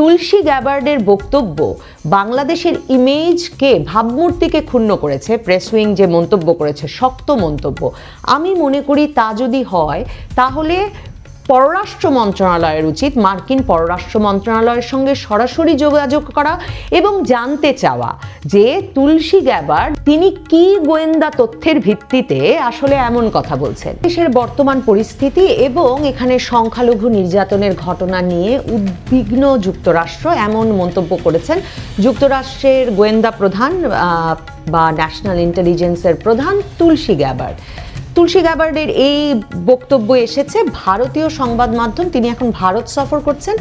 তুলসী গ্যাবার্ডের বক্তব্য বাংলাদেশের ইমেজকে ভাবমূর্তিকে ক্ষুণ্ণ করেছে, প্রেস উইং যে মন্তব্য করেছে, শক্ত মন্তব্য। আমি মনে করি তা যদি হয়, তাহলে পররাষ্ট্র মন্ত্রণালয়ের উচিত মার্কিন পররাষ্ট্র মন্ত্রণালয়ের সঙ্গে সরাসরি যোগাযোগ করা এবং জানতে চাওয়া যে তুলসী গ্যাবার তিনি কি গোয়েন্দা তথ্যের ভিত্তিতে আসলে এমন কথা বলছেন। দেশের বর্তমান পরিস্থিতি এবং এখানে সংখ্যালঘু নির্যাতনের ঘটনা নিয়ে উদ্বিগ্ন যুক্তরাষ্ট্র এমন মন্তব্য করেছেন। যুক্তরাষ্ট্রের গোয়েন্দা প্রধান বা ন্যাশনাল ইন্টেলিজেন্সের প্রধান তুলসী গ্যাবার্ড তুলসী গ্যাবার্ডের এই বক্তব্য এসেছে। ভারতীয় সংবাদ মাধ্যম, তিনি এখন ভারত সফর করছেন।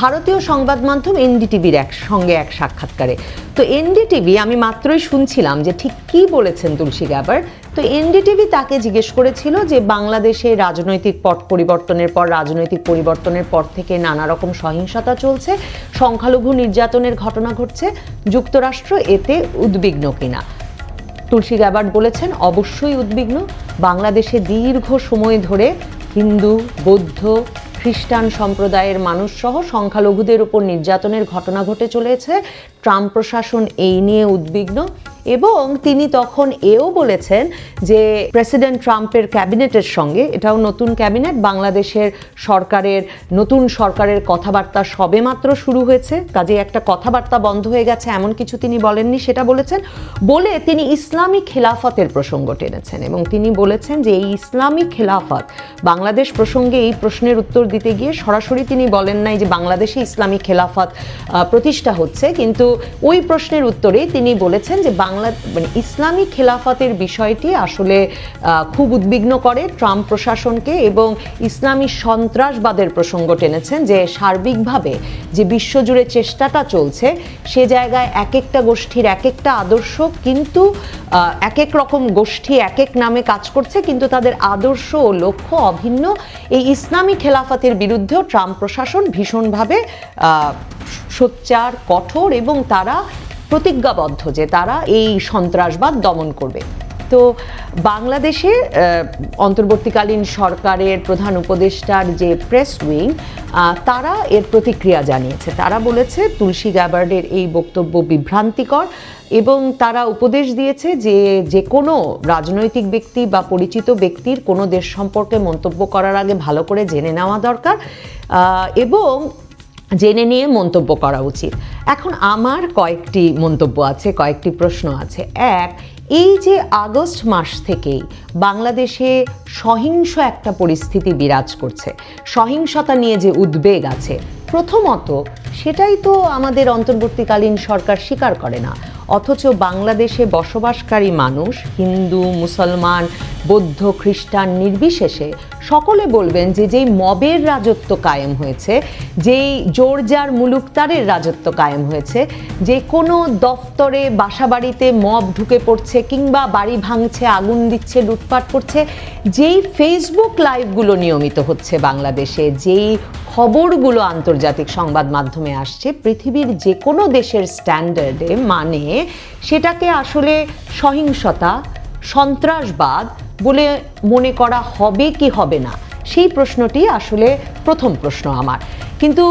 ভারতীয় সংবাদ মাধ্যম এনডিটিভির এক সঙ্গে এক সাক্ষাৎকারে। তো এনডিটিভি, আমি মাত্রই শুনছিলাম যে ঠিক কি বলেছেন তুলসী গ্যাবার্ড তো এনডিটিভি তাকে জিজ্ঞেস করেছিল যে বাংলাদেশে রাজনৈতিক পট পরিবর্তনের পর, রাজনৈতিক পরিবর্তনের পর থেকে নানা রকম সহিংসতা চলছে, সংখ্যালঘু নির্যাতনের ঘটনা ঘটছে, যুক্তরাষ্ট্র এতে উদ্বিগ্ন কিনা। তুলসী গ্যাবার্ড বলেছেন, অবশ্যই উদ্বিগ্ন। বাংলাদেশে দীর্ঘ সময় ধরে হিন্দু, বৌদ্ধ, খ্রিস্টান সম্প্রদায়ের মানুষ সহ সংখ্যালঘুদের উপর নির্যাতনের ঘটনা ঘটে চলেছে। ট্রাম্প প্রশাসন এই নিয়ে উদ্বিগ্ন। এবং তিনি তখন এও বলেছেন যে প্রেসিডেন্ট ট্রাম্পের ক্যাবিনেটের সঙ্গে, এটাও নতুন ক্যাবিনেট, বাংলাদেশের সরকারের, নতুন সরকারের কথাবার্তা সবে মাত্র শুরু হয়েছে। কাজে একটা কথাবার্তা বন্ধ হয়ে গেছে, এমন কিছু তিনি বলেননি, সেটা বলেছেন বলে তিনি ইসলামী খেলাফতের প্রসঙ্গ টেনেছেন এবং তিনি বলেছেন যে এই ইসলামী খেলাফত বাংলাদেশ প্রসঙ্গে এই প্রশ্নের উত্তর দিতে গিয়ে সরাসরি তিনি বলেন নাই যে বাংলাদেশে ইসলামী খেলাফত প্রতিষ্ঠা হচ্ছে। কিন্তু ওই প্রশ্নের উত্তরে তিনি বলেছেন যে বাংলা মানে ইসলামী খেলাফতের বিষয়টি আসলে খুব উদ্বিগ্ন করে। ট্রাম্প প্রশাসনকে এবং ইসলামী সন্ত্রাসবাদের প্রসঙ্গ টেনেছেন যে সার্বিকভাবে যে বিশ্বজুড়ে চেষ্টাটা চলছে, সে জায়গায় এক একটা গোষ্ঠীর এক একটা আদর্শ কিন্তু এক এক রকম গোষ্ঠী এক এক নামে কাজ করছে, কিন্তু তাদের আদর্শ ও লক্ষ্য অভিন্ন। এই ইসলামী খেলাফতের বিরুদ্ধেও ট্রাম্প প্রশাসন ভীষণভাবে সোচ্চার, কঠোর এবং তারা প্রতিজ্ঞাবদ্ধ যে তারা এই সন্ত্রাসবাদ দমন করবে। তো বাংলাদেশে অন্তর্বর্তীকালীন সরকারের প্রধান উপদেষ্টার যে প্রেস উইং তারা এর প্রতিক্রিয়া জানিয়েছে। তারা বলেছে, তুলসী গ্যাবার্ডের এই বক্তব্য বিভ্রান্তিকর এবং তারা উপদেশ দিয়েছে যে যে কোনো রাজনৈতিক ব্যক্তি বা পরিচিত ব্যক্তির কোনো দেশ সম্পর্কে মন্তব্য করার আগে ভালো করে জেনে নেওয়া দরকার। এবং জেনে নিয়ে মন্তব্য করা উচিত। এখন আমার কয়েকটি মন্তব্য আছে, কয়েকটি প্রশ্ন আছে। এক, এই যে আগস্ট মাস থেকেই বাংলাদেশে সহিংস একটা পরিস্থিতি বিরাজ করছে, সহিংসতা নিয়ে যে উদ্বেগ আছে, প্রথমত সেটাই তো আমাদের অন্তর্বর্তীকালীন সরকার স্বীকার করে না। অথচ বাংলাদেশে বসবাসকারী মানুষ, হিন্দু, মুসলমান, বৌদ্ধ, খ্রিস্টান নির্বিশেষে সকলে বলবেন যে যেই মবের রাজত্ব কায়েম হয়েছে, যেই জোরজার মুলুকতারের রাজত্ব কায়েম হয়েছে, যে কোনো দফতরে বাসাবাড়িতে মব ঢুকে পড়ছে কিংবা বাড়ি ভাঙছে, আগুন দিচ্ছে, লুটপাট করছে, যেই ফেসবুক লাইভগুলো নিয়মিত হচ্ছে বাংলাদেশে, যেই খবরগুলো আন্তর্জাতিক সংবাদ মাধ্যমে আসছে, পৃথিবীর যে কোনো দেশের স্ট্যান্ডার্ডে মানে সেটাকে আসলে সহিংসতা সন্ত্রাসবাদ বলে মনে করা হবে কি হবে না? সেই প্রশ্নটি আসলে প্রথম প্রশ্ন আমার। কিন্তু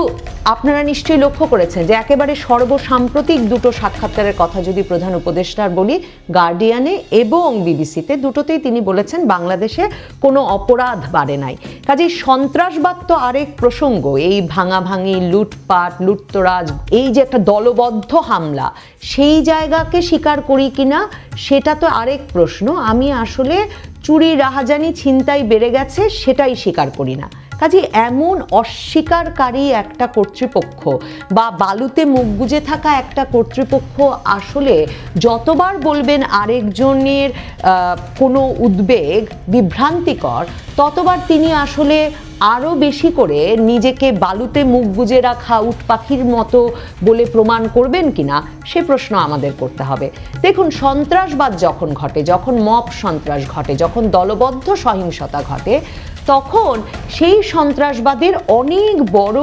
আপনারা নিশ্চয়ই লক্ষ্য করেছেন যে একেবারে সর্বসাম্প্রতিক দুটো সাক্ষাৎকারের কথা যদি প্রধান উপদেষ্টার বলি গার্ডিয়ানে এবং বিবিসিতে দুটোতেই তিনি বলেছেন বাংলাদেশে কোনো অপরাধ বাড়ে নাই। কাজেই সন্ত্রাসবাদ তো আরেক প্রসঙ্গ, এই ভাঙাভাঙি, লুটপাট, লুটতরাজ, এই যে একটা দলবদ্ধ হামলা, সেই জায়গাকে স্বীকার করি কিনা, সেটা তো আরেক প্রশ্ন। আমি আসলে চুরি রাহাজানি ছিনতাই বেড়ে গেছে, সেটাই স্বীকার করি না। কাজে এমন অস্বীকারকারী একটা কর্তৃপক্ষ বা বালুতে মুখ গুজে থাকা একটা কর্তৃপক্ষ আসলে যতবার বলবেন আরেকজনের কোনো উদ্বেগ বিভ্রান্তিকর, ততবার তিনি আসলে আরও বেশি করে নিজেকে বালুতে মুখ গুজে রাখা উট পাখির মতো বলে প্রমাণ করবেন কিনা, সে প্রশ্ন আমাদের করতে হবে। দেখুন, সন্ত্রাসবাদ যখন ঘটে, যখন মপ সন্ত্রাস ঘটে, যখন দলবদ্ধ সহিংসতা ঘটে, তখন সেই সন্ত্রাসবাদের অনেক বড়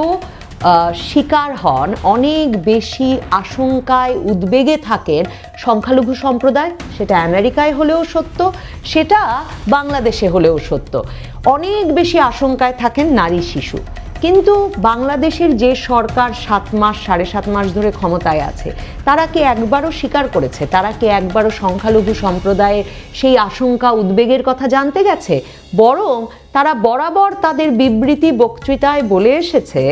শিকার হন। অনেক বেশি আশঙ্কায় উদ্বেগে থাকেন সংখ্যালঘু সম্প্রদায়। সেটা আমেরিকায় হলেও সত্য, সেটা বাংলাদেশে হলেও সত্য। অনেক বেশি আশঙ্কায় থাকেন নারী শিশু। কিন্তু বাংলাদেশের যে সরকার সাত মাস, সাড়ে সাত মাস ধরে ক্ষমতায় আছে, তারা কি একবারও স্বীকার করেছে? তারা কি একবারও সংখ্যালঘু সম্প্রদায়ের সেই আশঙ্কা, উদ্বেগের কথা জানতে গেছে? বরং তারা বরাবর তাদের বিবৃতি বক্তৃতায় বলে এসেছে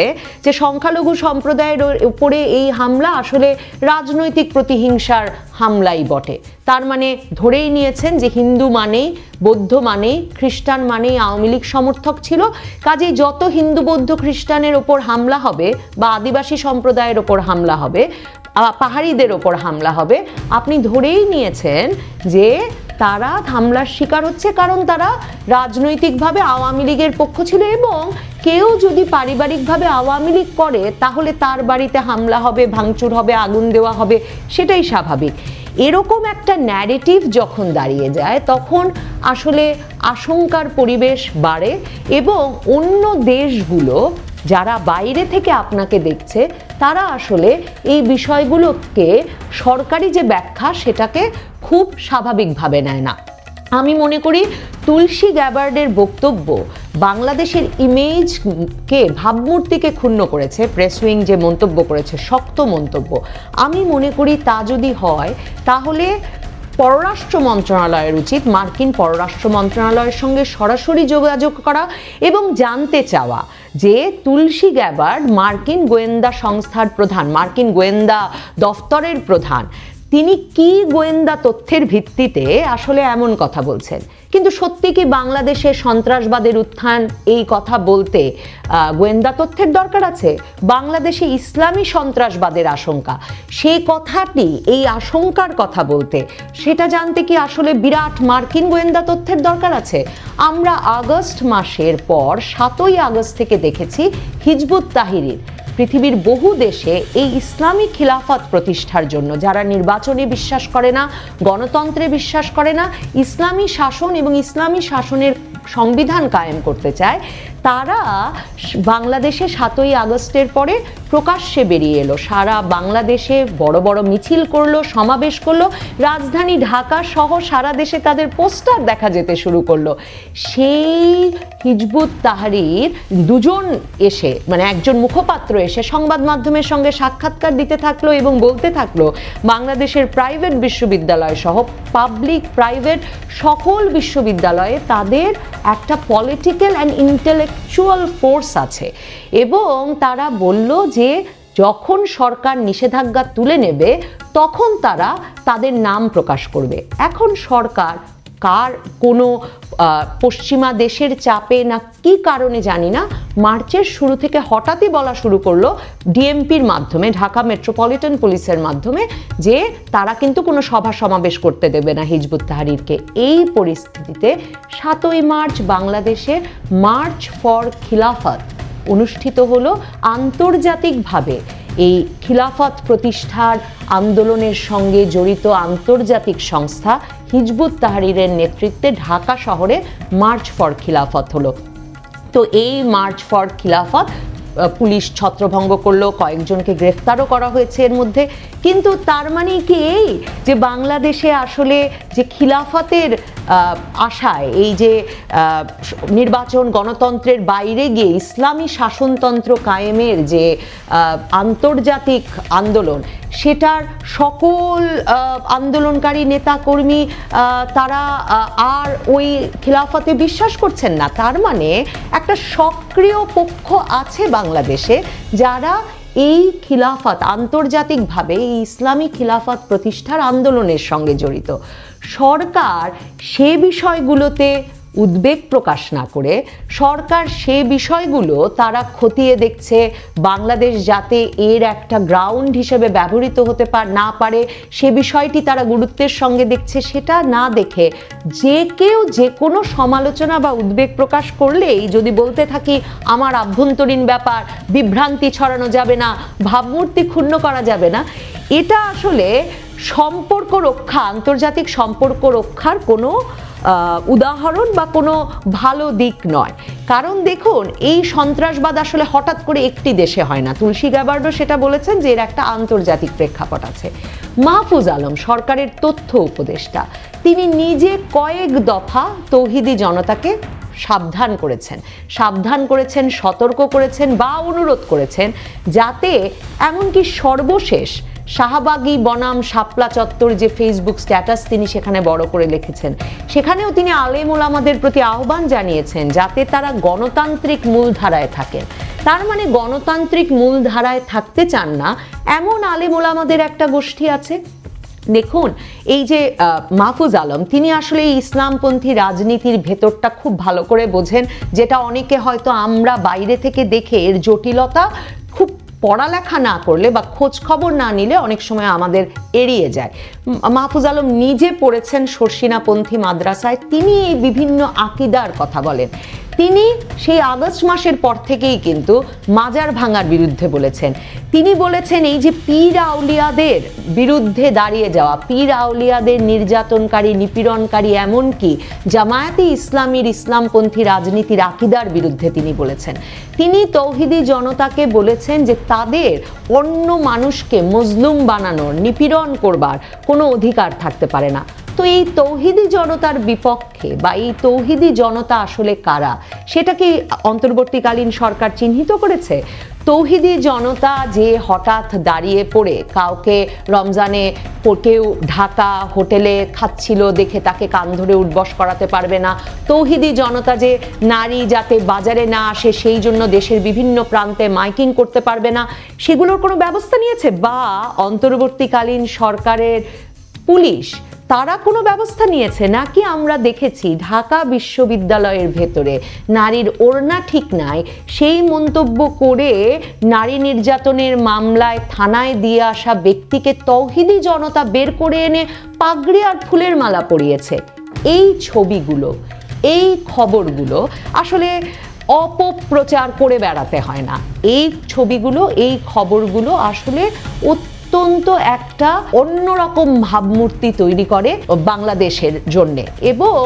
যে সংখ্যালঘু সম্প্রদায়ের উপরে এই হামলা আসলে রাজনৈতিক প্রতিহিংসার হামলাই বটে। তার মানে ধরেই নিয়েছেন যে হিন্দু মানেই, বৌদ্ধ মানেই, খ্রিস্টান মানেই আওয়ামী লীগ সমর্থক ছিল। কাজেই যত হিন্দু, বৌদ্ধ, খ্রিস্টানের ওপর হামলা হবে বা আদিবাসী সম্প্রদায়ের ওপর হামলা হবে পাহাড়িদের ওপর হামলা হবে, আপনি ধরেই নিয়েছেন যে তারা হামলার শিকার হচ্ছে কারণ তারা রাজনৈতিকভাবে আওয়ামী লীগের পক্ষ ছিল এবং কেউ যদি পারিবারিকভাবে আওয়ামী লীগ করে, তাহলে তার বাড়িতে হামলা হবে, ভাঙচুর হবে, আগুন দেওয়া হবে, সেটাই স্বাভাবিক। এরকম একটা ন্যারেটিভ যখন দাঁড়িয়ে যায়, তখন আসলে আশঙ্কার পরিবেশ বাড়ে এবং অন্য দেশগুলো যারা বাইরে থেকে আপনাকে দেখছে, তারা আসলে এই বিষয়গুলোকে সরকারি যে ব্যাখ্যা, সেটাকে খুব স্বাভাবিকভাবে নেয় না। আমি মনে করি তুলসী গ্যাবার্ডের বক্তব্য বাংলাদেশের ইমেজকে, ভাবমূর্তিকে ক্ষুণ্ণ করেছে, প্রেস উইং যে মন্তব্য করেছে, শক্ত মন্তব্য। আমি মনে করি তা যদি হয়, তাহলে পররাষ্ট্র মন্ত্রণালয়ের উচিত মার্কিন পররাষ্ট্র মন্ত্রণালয়ের সঙ্গে সরাসরি যোগাযোগ করা এবং জানতে চাওয়া। যে তুলসী গ্যাবার্ড মার্কিন গোয়েন্দা সংস্থার প্রধান মার্কিন গোয়েন্দা দফতরের প্রধান। তিনি কি গোয়েন্দা তথ্যের ভিত্তিতে আসলে এমন কথা বলছেন? কিন্তু সত্যি কি বাংলাদেশে সন্ত্রাসবাদের উত্থান এই কথা বলতে গোয়েন্দা তথ্যের দরকার আছে? বাংলাদেশে ইসলামী সন্ত্রাসবাদের আশঙ্কা। সেই কথাটি, এই আশঙ্কার কথা বলতে, সেটা জানতে কি আসলে বিরাট মার্কিন গোয়েন্দা তথ্যের দরকার আছে? আমরা আগস্ট মাসের পর সাতই আগস্ট থেকে দেখেছি হিজবুত তাহিরির। পৃথিবীর বহু দেশে এই ইসলামী খিলাফত প্রতিষ্ঠার জন্য, যারা নির্বাচনে বিশ্বাস করে না, গণতন্ত্রে বিশ্বাস করে না, ইসলামী শাসন এবং ইসলামী শাসনের সংবিধান কায়েম করতে চায়, তারা বাংলাদেশে সাতই আগস্টের পরে প্রকাশ্যে বেরিয়ে এলো। সারা বাংলাদেশে বড় বড় মিছিল করল, সমাবেশ করল। রাজধানী ঢাকা সহ সারা দেশে তাদের পোস্টার দেখা যেতে শুরু করল। সেই হিজবুত তাহারির দুজন এসে মানে একজন মুখপাত্র এসে সংবাদ মাধ্যমের সঙ্গে সাক্ষাৎকার দিতে থাকল এবং বলতে থাকল, বাংলাদেশের প্রাইভেট বিশ্ববিদ্যালয় সহ পাবলিক প্রাইভেট সকল বিশ্ববিদ্যালয়ে তাদের একটা পলিটিক্যাল অ্যান্ড ইন্টেলেকচুয়াল ফোর্স আছে। এবং তারা বলল যে, যখন সরকার নিষেধাজ্ঞা তুলে নেবে, তখন তারা তাদের নাম প্রকাশ করবে। এখন সরকার কার কোনো পশ্চিমা দেশের চাপে না কি কারণে জানি না। মার্চের শুরু থেকে হঠাৎই বলা শুরু করল ডিএমপির মাধ্যমে, ঢাকা মেট্রোপলিটন পুলিশের মাধ্যমে, যে তারা কিন্তু কোনো সভা সমাবেশ করতে দেবে না হিজবুত তাহারিরকে। এই পরিস্থিতিতে সাতই মার্চ বাংলাদেশে মার্চ ফর খিলাফত অনুষ্ঠিত হলো আন্তর্জাতিকভাবে। এই খিলাফত প্রতিষ্ঠার আন্দোলনের সঙ্গে জড়িত আন্তর্জাতিক সংস্থা হিজবুত তাহারিরের নেতৃত্বে ঢাকা শহরে মার্চ ফর খিলাফত হলো। তো এই মার্চ ফর খিলাফত পুলিশ ছত্রভঙ্গ করল কয়েকজনকে গ্রেফতারও করা হয়েছে এর মধ্যে। কিন্তু তার মানে কি এই যে বাংলাদেশে আসলে যে খিলাফতের আশায় এই যে নির্বাচন গণতন্ত্রের বাইরে গিয়ে ইসলামী শাসনতন্ত্র কায়েমের যে আন্তর্জাতিক আন্দোলন সেটার সকল আন্দোলনকারী নেতাকর্মী আহ, তারা আর ওই খিলাফতে বিশ্বাস করছেন না। তার মানে একটা সক্রিয় পক্ষ আছে বাংলাদেশে, যারা এই খিলাফত আন্তর্জাতিকভাবে, এই ইসলামী খিলাফত প্রতিষ্ঠার আন্দোলনের সঙ্গে জড়িত। সরকার সে বিষয়গুলোতে উদ্বেগ প্রকাশ না করে সরকার সে বিষয়গুলো তারা খতিয়ে দেখছে। বাংলাদেশ যাতে এর একটা গ্রাউন্ড হিসেবে ব্যবহৃত হতে পার না পারে, সে বিষয়টি তারা গুরুত্বের সঙ্গে দেখছে। সেটা না দেখে যে কেউ যে কোনো সমালোচনা বা উদ্বেগ প্রকাশ করলেই যদি বলতে থাকি, আমার আভ্যন্তরীণ ব্যাপার, বিভ্রান্তি ছড়ানো যাবে না, ভাবমূর্তি ক্ষুণ্ণ করা যাবে না। এটা আসলে সম্পর্ক রক্ষা, আন্তর্জাতিক সম্পর্ক রক্ষার কোনো উদাহরণ বা কোনো ভালো দিক নয়। কারণ দেখুন, এই সন্ত্রাসবাদ আসলে হঠাৎ করে একটি দেশে হয় না। তুলসী গ্যাবার্ডও সেটা বলেছেন যে এর একটা আন্তর্জাতিক প্রেক্ষাপট আছে। মাহফুজ আলম, সরকারের তথ্য উপদেষ্টা, তিনি নিজে কয়েক দফা তৌহিদি জনতাকে সাবধান করেছেন। সাবধান করেছেন, সতর্ক করেছেন বা অনুরোধ করেছেন যাতে এমনকি সর্বশেষ শাহবাগী, বনাম, শাপলা চত্বর যে ফেসবুক স্ট্যাটাস তিনি সেখানে বড় করে লিখেছেন। সেখানেও তিনি আলেম ওলামাদের প্রতি আহ্বান জানিয়েছেন যাতে তারা গণতান্ত্রিক মূলধারায় থাকেন। তার মানে গণতান্ত্রিক মূলধারায় থাকতে চান না, এমন আলেম ওলামাদের একটা গোষ্ঠী আছে। দেখুন, এই যে মাহফুজ আলম, তিনি আসলে ইসলামপন্থী রাজনীতির ভেতরটা খুব ভালো করে বোঝেন, যেটা অনেকে হয়তো আমরা বাইরে থেকে দেখে এর জটিলতা খুব পড়ালেখা না করলে বা খোঁজ খবর না নিলে অনেক সময় আমাদের এড়িয়ে যায়। মাহফুজ আলম নিজে পড়েছেন সর্ষিনাপন্থী মাদ্রাসায়। তিনি এই বিভিন্ন আকিদার কথা বলেন। তিনি সেই আগস্ট মাসের পর থেকেই কিন্তু মাজার ভাঙার বিরুদ্ধে বলেছেন। তিনি বলেছেন এই যে পীর আউলিয়াদের বিরুদ্ধে দাঁড়িয়ে যাওয়া, পীর আউলিয়াদের নির্যাতনকারী, নিপীড়নকারী এমনকি জামায়াতে ইসলামীর ইসলামপন্থী রাজনীতির আকিদার বিরুদ্ধে তিনি বলেছেন। তিনি তৌহিদি জনতাকে বলেছেন যে তাদের অন্য মানুষকে মজলুম বানানোর, নিপীড়ন করবার কোনো অধিকার থাকতে পারে না। তো এই তৌহিদি জনতার বিপক্ষে বা এই তৌহিদি জনতা আসলে কারা? সেটা কি অন্তর্বর্তীকালীন সরকার চিহ্নিত করেছে? তৌহিদি জনতা যে হঠাৎ দাঁড়িয়ে পড়ে, কাউকে রমজানে কেউ ঢাকা হোটেলে খাচ্ছিল দেখে তাকে কান ধরে উঠবস করাতে পারবে না। তৌহিদি জনতা যে নারী যাতে বাজারে না আসে, সেই জন্য দেশের বিভিন্ন প্রান্তে মাইকিং করতে পারবে না, সেগুলোর কোনো ব্যবস্থা নিয়েছে? বা অন্তর্বর্তীকালীন সরকারের পুলিশ তারা কোনো ব্যবস্থা নিয়েছে নাকি আমরা দেখেছি ঢাকা বিশ্ববিদ্যালয়ের ভেতরে নারীর ওড়না ঠিক নাই? সেই মন্তব্য করে নারী নির্যাতনের মামলায় থানায় দিয়ে আসা ব্যক্তিকে তৌহিদি জনতা বের করে এনে পাগড়ি আর ফুলের মালা পরিয়েছে। এই ছবিগুলো, এই খবরগুলো আসলে অপপ্রচার করে বেড়াতে হয় না। এই ছবিগুলো, এই খবরগুলো আসলে অত্যন্ত একটা অন্যরকম ভাবমূর্তি তৈরি করে বাংলাদেশের জন্যে। এবং